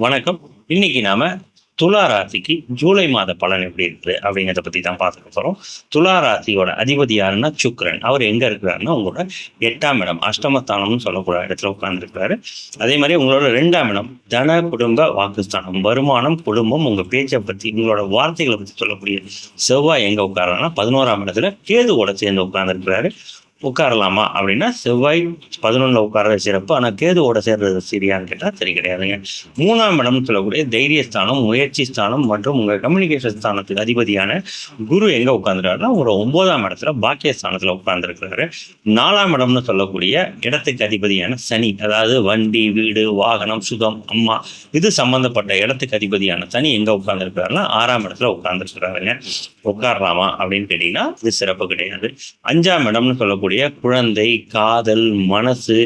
வணக்கம். இன்னைக்கு நாம துலா ராசிக்கு ஜூலை மாத பலன் எப்படி இருக்குது அப்படிங்கிறத பத்தி தான் பார்த்துக்க போறோம். துலா ராசியோட அதிபதி யாருன்னா சுக்ரன் அவர் எங்க இருக்கிறாருன்னா உங்களோட எட்டாம் இடம் அஷ்டமஸ்தானம்னு சொல்லக்கூடிய இடத்துல உட்கார்ந்துருக்காரு. அதே மாதிரி உங்களோட ரெண்டாம் இடம் தன குடும்ப வாக்குஸ்தானம் வருமானம் குடும்பம் உங்க பேச்சை பத்தி உங்களோட வார்த்தைகளை பத்தி சொல்லக்கூடிய செவ்வாய் எங்க உட்காருன்னா பதினோராம் இடத்துல கேதுவோட சேர்ந்து உட்கார்ந்துருக்கிறாரு. உட்காரலாமா அப்படின்னா செவ்வாய் பதினொன்றில் உட்கார சிறப்பு. ஆனால் கேதுவோட சேர்றது சரியான்னு கேட்டால் சரி கிடையாதுங்க. மூணாம் இடம்னு சொல்லக்கூடிய தைரியஸ்தானம் முயற்சி ஸ்தானம் மற்றும் உங்கள் கம்யூனிகேஷன் ஸ்தானத்துக்கு அதிபதியான குரு எங்கே உட்காந்துருக்காருன்னா ஒரு ஒன்பதாம் இடத்துல பாக்கிய ஸ்தானத்தில் உட்கார்ந்துருக்கிறாரு. நாலாம் இடம்னு சொல்லக்கூடிய இடத்துக்கு அதிபதியான சனி அதாவது வண்டி வீடு வாகனம் சுகம் அம்மா இது சம்பந்தப்பட்ட இடத்துக்கு அதிபதியான சனி எங்கே உட்காந்துருக்கிறாருன்னா ஆறாம் இடத்துல உட்காந்துருக்கிறாருங்க உட்காரலாமா அப்படின்னு கேட்டிங்கன்னா இது சிறப்பு கிடையாது. அஞ்சாம் இடம்னு சொல்லக்கூடிய குழந்தை காதல் மனசு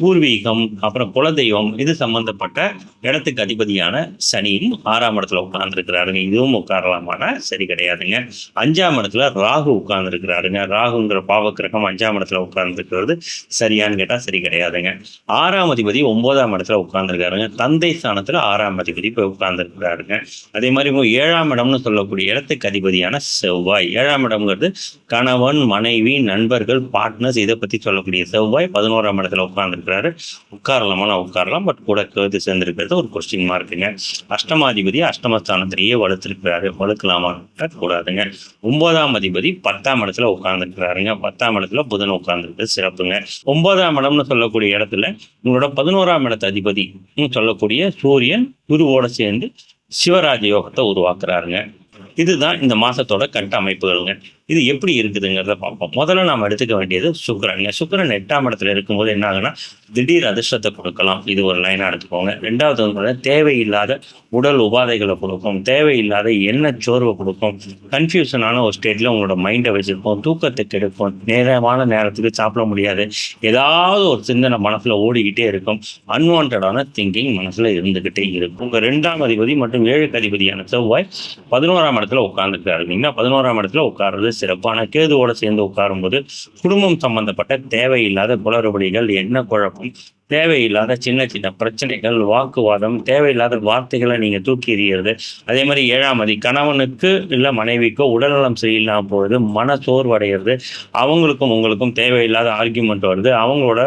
பூர்வீகம் அப்புறம் குலதெய்வம் இது சம்பந்தப்பட்ட இடத்துக்கு அதிபதியான சனியும் ஆறாம் இடத்துல உட்கார்ந்துருக்கிறாருங்க. இதுவும் உட்காரலாமான? சரி கிடையாதுங்க. அஞ்சாம் இடத்துல ராகு உட்கார்ந்துருக்கிறாருங்க. ராகுங்கிற பாவக்கிரகம் அஞ்சாம் இடத்துல உட்கார்ந்துருக்கிறது. சரியான்னு கேட்டால் சரி கிடையாதுங்க. ஆறாம் அதிபதி ஒன்பதாம் இடத்துல உட்கார்ந்துருக்காருங்க. தந்தை ஸ்தானத்தில் ஆறாம் அதிபதி போய் உட்கார்ந்துருக்கிறாருங்க. அதே மாதிரி ஏழாம் இடம்னு சொல்லக்கூடிய இடத்துக்கு அதிபதியான செவ்வாய். ஏழாம் இடம்ங்கிறது கணவன் மனைவி நண்பர்கள் பார்ட்னர்ஸ் இதை பற்றி சொல்லக்கூடிய செவ்வாய் பதினோராம் இடத்துல இருக்கிறாரு உட்காரலாமா? உட்காரலாம். பட் கூட கேது சேர்ந்திருக்கிறது ஒரு கொஸ்டின் மார்க்குங்க அஷ்டமாதிபதி அஷ்டமஸ்தானத்திலேயே வளர்த்துருக்கிறாரு. வலுக்கலாமா கூடாதுங்க. ஒன்பதாம் அதிபதி பத்தாம் இடத்துல உட்கார்ந்துருக்கிறாருங்க. பத்தாம் இடத்துல புதன் உட்கார்ந்துருக்கிறது. சிறப்புங்க. ஒன்பதாம் இடம்னு சொல்லக்கூடிய இடத்துல உங்களோட பதினோராம் இடத்து அதிபதி சொல்லக்கூடிய சூரியன் குருவோட சேர்ந்து சிவராஜ யோகத்தை உருவாக்குறாருங்க. இதுதான் இந்த மாசத்தோட கட்ட அமைப்புகள்ங்க இது எப்படி இருக்குதுங்கிறத பார்ப்போம். முதல்ல நாம் எடுத்துக்க வேண்டியது சுக்கரன். சுக்கரன் எட்டாம் இடத்துல இருக்கும்போது என்ன ஆகுன்னா திடீர் அதிர்ஷ்டத்தை கொடுக்கலாம். இது ஒரு லைனாக எடுத்துக்கோங்க. ரெண்டாவது வந்து தேவையில்லாத உடல் உபாதைகளை கொடுக்கும். தேவையில்லாத என்ன சோர்வை கொடுக்கும். கன்ஃபியூஷனான ஒரு ஸ்டேட்டில் உங்களோட மைண்டை வச்சுருப்போம். தூக்கத்தை கெடுக்கும். நேரமான நேரத்துக்கு சாப்பிட முடியாது. ஏதாவது ஒரு சிந்தனை மனசில் ஓடிக்கிட்டே இருக்கும். அன்வான்டான திங்கிங் மனசில் இருந்துக்கிட்டே இருக்கும். உங்கள் ரெண்டாம் அதிபதி மற்றும் ஏழு அதிபதியான செவ்வாய் பதினோராம் இடத்துல உட்கார்ந்துருக்காரு இல்லைங்களா பதினோராம் இடத்துல உட்கார்றது சிறப்பான கேதுவோடு சேர்ந்து உட்காரும்போது குடும்பம் சம்பந்தப்பட்ட தேவையில்லாத குளறுபடிகள் என்ன குழப்பம் Department. தேவையில்லாத சின்ன சின்ன பிரச்சனைகள் வாக்குவாதம் தேவையில்லாத வார்த்தைகளை நீங்க தூக்கி எறிகிறது அதே மாதிரி ஏழாம் அதி கணவனுக்கு இல்லை மனைவிக்கோ உடல்நலம் சரியில்லாம போகுது மன சோர்வடைகிறது அவங்களுக்கும் உங்களுக்கும் தேவையில்லாத ஆர்கியூமெண்ட் வருது அவங்களோட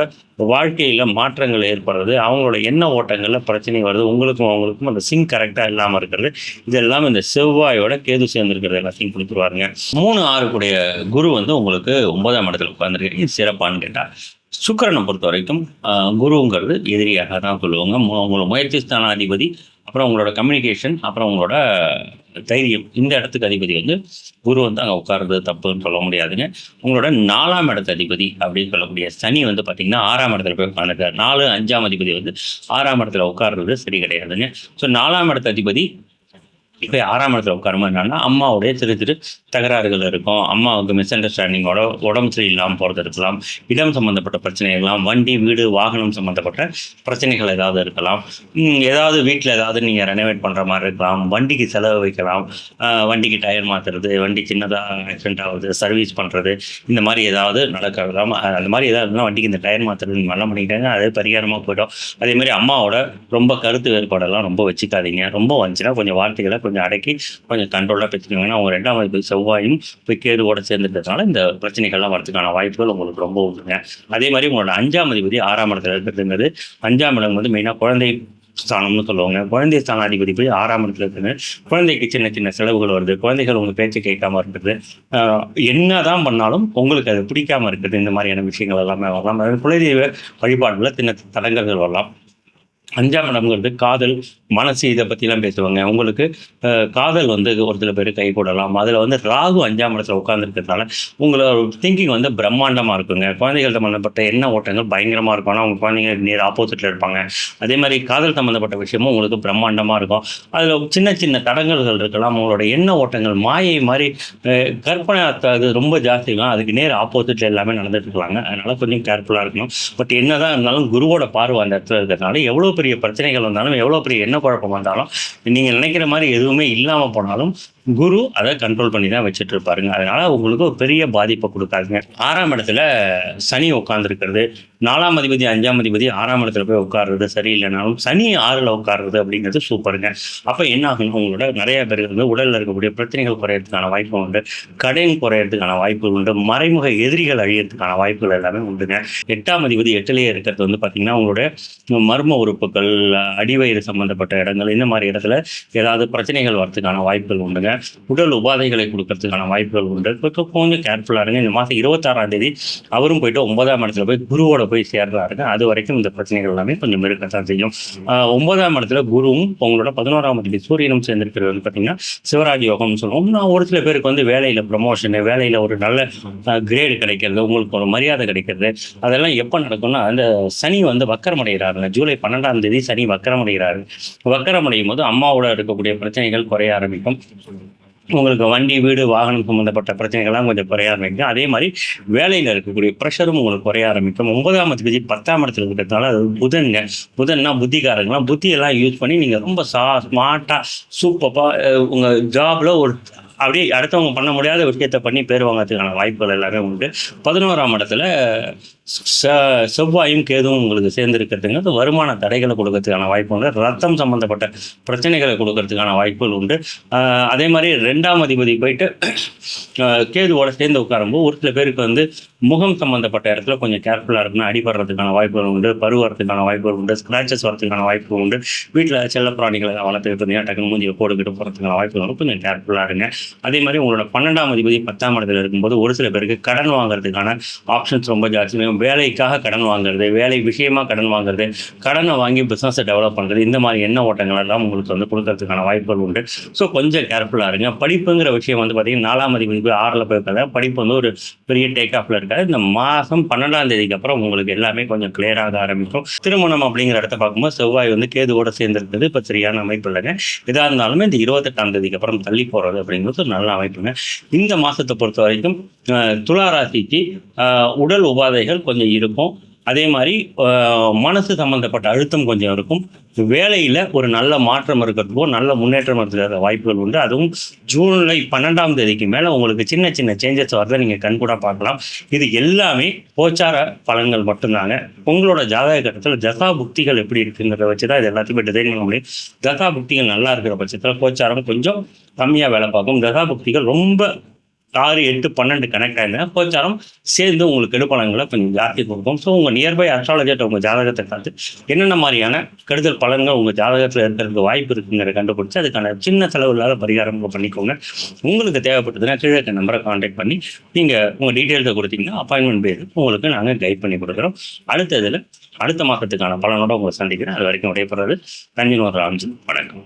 வாழ்க்கையில மாற்றங்கள் ஏற்படுறது அவங்களோட எண்ண ஓட்டங்களில் பிரச்சனை வருது உங்களுக்கும் அவங்களுக்கும் அந்த சிங் கரெக்டா இல்லாம இருக்கிறது. இதெல்லாம் இந்த செவ்வாயோட கேது சேர்ந்துருக்கிறது எல்லாத்தையும் கொடுத்துருவாருங்க மூணு ஆறு கூடிய குரு வந்து உங்களுக்கு ஒன்பதாம் இடத்துல உட்காந்துருக்கு சிறப்பான்னு கேட்டா. சுக்கிரனை பொறுத்த வரைக்கும் குரு குருங்கிறது எதிரியாக தான் சொல்லுவாங்க. மு- உங்களோட முயற்சி ஸ்தானாதிபதி அப்புறம் உங்களோட கம்யூனிகேஷன் அப்புறம் உங்களோட தைரியம். இந்த இடத்துக்கு அதிபதி வந்து குரு வந்து அங்கே உட்கார்றது தப்புன்னு சொல்ல முடியாதுங்க. உங்களோட நாலாம் இடத்து அதிபதி அப்படின்னு சொல்லக்கூடிய சனி வந்து பார்த்தீங்கன்னா ஆறாம் இடத்துல போய் உட்காந்துருக்காரு நாலு அஞ்சாம் அதிபதி வந்து ஆறாம் இடத்துல உட்கார்றது சரி கிடையாதுங்க. ஸோ நாலாம் இடத்து அதிபதி இப்போ ஆறாம் இடத்துல உட்காரும்போது என்னன்னா அம்மாவுடைய சிறு சிறு தகராறுகள் இருக்கும். அம்மாவுக்கு மிஸ் அண்டர்ஸ்டாண்டிங்கோட உடம்பு சரியில்லாமல் போகிறது இருக்கலாம். இடம் சம்மந்தப்பட்ட பிரச்சனை இருக்கலாம். வண்டி வீடு வாகனம் சம்மந்தப்பட்ட பிரச்சனைகள் ஏதாவது இருக்கலாம். ஏதாவது வீட்டில் ஏதாவது நீங்கள் ரெனோவேட் பண்ணுற மாதிரி இருக்கலாம். வண்டிக்கு செலவு வைக்கலாம். வண்டிக்கு டயர் மாற்றுறது வண்டி சின்னதாக ஆக்சிடென்ட் ஆகுது சர்வீஸ் பண்ணுறது இந்த மாதிரி ஏதாவது நடக்கலாம். அந்த மாதிரி ஏதாவது வண்டிக்கு இந்த டயர் மாற்றுறது இந்த மாதிரிலாம் பண்ணிக்கிட்டாங்க அது பரிகாரமாக போயிடும். அதேமாதிரி அம்மாவோட ரொம்ப கருத்து வேறுபாடெல்லாம் ரொம்ப வச்சுக்காதீங்க. ரொம்ப வந்துச்சுன்னா கொஞ்சம் வார்த்தைகளை கொஞ்சம் அடக்கி கொஞ்சம் கண்ட்ரோலாக பெற்றுக்கோங்க அவங்க ரெண்டாம் வகுப்பு செவ்வாயும் போய் கேதுவோட சேர்ந்துட்டதுனால இந்த பிரச்சனைகள்லாம் வரதுக்கான வாய்ப்புகள் உங்களுக்கு ரொம்ப உண்டுங்க. அதே மாதிரி உங்களோட அஞ்சாம் அதிபதி ஆறாம் இடத்துல இருக்கிறதுங்கிறது அஞ்சாம் இடம் வந்து மெயினாக குழந்தை ஸ்தானம்னு சொல்லுவாங்க. குழந்தை ஸ்தானாதிபதி போய் ஆறாம் இடத்துல இருக்குது குழந்தைக்கு சின்ன சின்ன செலவுகள் வருது. குழந்தைகள் உங்க பேச்சை கேட்காம இருக்குது. என்ன தான் பண்ணாலும் உங்களுக்கு அது பிடிக்காம இருக்குது. இந்த மாதிரியான விஷயங்கள் எல்லாமே வரலாம். அதாவது குலதெய்வ வழிபாடுல சின்ன தடங்கல்கள் வரலாம். அஞ்சாம் இடம்ங்கிறது காதல் மனசு இதை பற்றிலாம் பேசுவாங்க. உங்களுக்கு காதல் வந்து ஒரு சில பேர் கை கூடலாம் அதில் வந்து ராகு அஞ்சாம் இடத்துல உட்காந்துருக்கிறதுனால உங்களோட திங்கிங் வந்து பிரம்மாண்டமாக இருக்குங்க. குழந்தைகள் சம்மந்தப்பட்ட எண்ண ஓட்டங்கள் பயங்கரமாக இருக்கும். ஆனால் உங்கள் குழந்தைங்க நேர் ஆப்போசிட்டில் இருப்பாங்க. அதே மாதிரி காதல் சம்மந்தப்பட்ட விஷயமும் உங்களுக்கு பிரம்மாண்டமாக இருக்கும். அதில் சின்ன சின்ன தடங்கல்கள் இருக்கலாம். உங்களோட எண்ண ஓட்டங்கள் மாயை மாதிரி கற்பனை அது ரொம்ப ஜாஸ்தி இருக்கும். அதுக்கு நேர் ஆப்போசிட்டில் எல்லாமே நடந்துட்டு இருக்காங்க. அதனால் கொஞ்சம் கேர்ஃபுல்லாக இருக்கணும். பட் என்னதான் இருந்தாலும் குருவோட பார்வை அந்த இடத்துல இருக்கிறதுனால எவ்வளோ பெரிய பிரச்சனைகள் வந்தாலும் எவ்வளோ பெரிய என்ன குழப்பம் வந்தாலும் நீங்கள் நினைக்கிற மாதிரி எதுவுமே இல்லாமல் போனாலும் குரு அதை கண்ட்ரோல் பண்ணி தான் வச்சுட்டு இருப்பாருங்க அதனால உங்களுக்கு ஒரு பெரிய பாதிப்பை கொடுக்காதுங்க. ஆறாம் இடத்துல சனி உட்காந்துருக்கிறது நாலாம் அதிபதி அஞ்சாம் அதிபதி ஆறாம் இடத்துல போய் உட்காருறது சரியில்லைனாலும் சனி ஆறில் உட்காருறது அப்படிங்கிறது சூப்பருங்க அப்போ என்ன ஆகும்னா உங்களோட நிறைய பேருக்கு வந்து உடலில் இருக்கக்கூடிய பிரச்சனைகள் குறையறதுக்கான வாய்ப்பு உண்டு. கடன் குறையறதுக்கான வாய்ப்பு உண்டு. மறைமுக எதிரிகள் அழியறதுக்கான வாய்ப்புகள் எல்லாமே உண்டுங்க. எட்டாம் அதிபதி எட்டிலேயே இருக்கிறது வந்து பார்த்தீங்கன்னா உங்களுடைய மர்ம உறுப்புகள் அடிவயிறு சம்பந்தப்பட்ட இடங்கள் இந்த மாதிரி இடத்துல ஏதாவது பிரச்சனைகள் வரதுக்கான வாய்ப்புகள் உண்டுங்க. உடல் உபாதைகளை கொடுக்கறதுக்கான வாய்ப்புகள் உண்டு. இப்போ கொஞ்சம் கேர்ஃபுல்லாக இருங்க. இந்த மாதம் இருபத்தாறாம் தேதி அவரும் போயிட்டு ஒன்பதாம் இடத்துல போய் குருவோட போய் சேர்றாருங்க. அது வரைக்கும் இந்த பிரச்சனைகள் எல்லாமே கொஞ்சம் இருக்கத்தான் செய்யும். ஆஹ் ஒன்பதாம் இடத்துல குருவும் உங்களோட பதினோராம் தேதி சூரியனும் சேர்ந்திருக்கிறது வந்து பார்த்தீங்கன்னா சிவராஜ் யோகம்னு சொல்லுவோம். நான் ஒரு சில பேருக்கு வந்து வேலையில் ப்ரமோஷனு வேலையில் ஒரு நல்ல கிரேடு கிடைக்கிறது உங்களுக்கு ஒரு மரியாதை கிடைக்கிறது. அதெல்லாம் எப்போ நடக்கும்னா அந்த சனி வந்து வக்கரமடைகிறாருங்க. ஜூலை பன்னெண்டாம் தேதி சனி வக்கரமடைகிறாரு. வக்கரமடையும் போது அம்மாவோட இருக்கக்கூடிய பிரச்சனைகள் குறைய ஆரம்பிக்கும். உங்களுக்கு வண்டி வீடு வாகனம் சம்மந்தப்பட்ட பிரச்சனைகள்லாம் கொஞ்சம் குறைய ஆரம்பிக்கும். அதே மாதிரி வேலையில் இருக்கக்கூடிய ப்ரெஷரும் உங்களுக்கு குறைய ஆரம்பிக்கும். ஒன்பதாம் தேதி பத்தாம் இடத்துல இருக்கிறதுனால அது புதன்ங்க புதன்னா புத்திகாரங்களாம் புத்தியெல்லாம் யூஸ் பண்ணி நீங்கள் ரொம்ப சா ஸ்மார்ட்டாக சூப்பராக உங்கள் ஜாபில் ஒரு அப்படி அடுத்தவங்க பண்ண முடியாத விஷயத்தை பண்ணி பேர் வாங்கிறதுக்கான வாய்ப்புகள் எல்லாமே உண்டு. பதினோராம் இடத்துல ச- செவ்வாயும் கேதுவும் உங்களுக்கு சேர்ந்துருக்கிறதுங்கிறது வருமான தடைகளை கொடுக்கறதுக்கான வாய்ப்பு உண்டு. ரத்தம் சம்மந்தப்பட்ட பிரச்சனைகளை கொடுக்கறதுக்கான வாய்ப்புகள் உண்டு. அதே மாதிரி ரெண்டாம் அதிபதி போயிட்டு கேதுவோட சேர்ந்து உட்காரும்போது ஒரு சில பேருக்கு வந்து முகம் சம்மந்தப்பட்ட இடத்துல கொஞ்சம் கேர்ஃபுல்லாக இருக்கணும் அடிபடுறதுக்கான வாய்ப்புகள் உண்டு. பரு வரதுக்கான வாய்ப்புகள் உண்டு. ஸ்க்ராச்சஸ் வரதுக்கான வாய்ப்புகள் உண்டு. வீட்டில் செல்ல பிராணிகளை வளர்த்துக்கிட்டு இருந்தீங்கன்னா டக்குனு மூஞ்சியை போட்டுக்கிட்டு போகிறதுக்கான வாய்ப்புகள் உண்டு. கொஞ்சம் கேர்ஃபுல்லாக இருங்க. அதே மாதிரி உங்களோட பன்னெண்டாம் அதிபதி பத்தாம் இடத்துல இருக்கும்போது ஒரு சில பேருக்கு கடன் வாங்குறதுக்கான ஆப்ஷன்ஸ் ரொம்ப ஜாஸ்தி. வேலைக்காக கடன் வாங்குறது வேலை விஷயமா கடன் வாங்குறது கடனை வாங்கி பிஸ்னஸை டெவலப் பண்ணுறது இந்த மாதிரி எண்ண ஓட்டங்கள் எல்லாம் உங்களுக்கு வந்து கொடுக்கறதுக்கான வாய்ப்புகள் உண்டு. ஸோ கொஞ்சம் கேர்ஃபுல்லாக இருங்க. படிப்புங்கிற விஷயம் வந்து பார்த்தீங்கன்னா நாலாம் அதிபதி போய் ஆறில் போய் இருக்கிறத படிப்பு வந்து ஒரு பெரிய டேக் ஆஃப்ல இருக்காது. இந்த மாதம் பன்னெண்டாம் தேதிக்கு அப்புறம் உங்களுக்கு எல்லாமே கொஞ்சம் கிளியராக ஆரம்பிக்கும். திருமணம் அப்படிங்கிற இடத்த பார்க்கும்போது செவ்வாய் வந்து கேதுவோட சேர்ந்துருக்குது இப்போ சரியான அமைப்பு இல்லைங்க. எதாக இருந்தாலுமே இந்த இருபத்தெட்டாம் தேதிக்கு அப்புறம் தள்ளி போகிறது அப்படிங்கிறது ஒரு நல்ல அமைப்புங்க இந்த மாதத்தை பொறுத்த வரைக்கும் அஹ், துலா ராசிக்கு உடல் உபாதைகள் கொஞ்சம் இருக்கும். அதே மாதிரி மனசு சம்மந்தப்பட்ட அழுத்தம் கொஞ்சம் இருக்கும். வேலையில் ஒரு நல்ல மாற்றம் இருக்கிறதுக்கோ நல்ல முன்னேற்றம் இருக்கிற வாய்ப்புகள் உண்டு. அதுவும் ஜூலை பன்னெண்டாம் தேதிக்கு மேலே உங்களுக்கு சின்ன சின்ன சேஞ்சஸ் வரதை நீங்கள் கண்கூட பார்க்கலாம். இது எல்லாமே கோச்சார பலன்கள் மட்டும்தாங்க. உங்களோட ஜாதக கட்டத்தில் தசா புக்திகள் எப்படி இருக்குங்கிறத வச்சு தான் இது எல்லாத்தையுமே டிசைன் பண்ண முடியும். தசா புக்திகள் நல்லா இருக்கிற பட்சத்தில் கோச்சாரம் கொஞ்சம் கம்மியாக வேலை பார்க்கும். தசா புக்திகள் ரொம்ப ஆறு எட்டு பன்னெண்டு கனெக்ட் ஆயிருந்தா கோச்சாரம் சேர்ந்து உங்களுக்கு கெடுபலன்களை கொஞ்சம் ஜாஸ்தி கொடுக்கும். ஸோ உங்கள் நியர்பை அஸ்ட்ராலஜர்ட்ட உங்கள் ஜாதகத்தை பார்த்து என்னென்ன மாதிரியான கெடுதல் பலன்கள் உங்கள் ஜாதகத்தில் இருக்கிறதுக்கு வாய்ப்பு இருக்குங்கிறத கண்டுபிடிச்சி அதுக்கான சின்ன செலவு இல்லாத பரிகாரம் பண்ணிக்கோங்க. உங்களுக்கு தேவைப்பட்டதுன்னா கீழே நம்பரை காண்டாக்ட் பண்ணி நீங்கள் உங்கள் டீட்டெயில்ஸை கொடுத்தீங்கன்னா அப்பாயின்மெண்ட் பேர் உங்களுக்கு நாங்கள் கைட் பண்ணி கொடுக்குறோம். அடுத்த இதில் அடுத்த மாதத்துக்கான பலனோட உங்களை சந்திக்கிறேன். அது வரைக்கும் விடைபெறது ஒரு ராம்ஜி. வணக்கம்.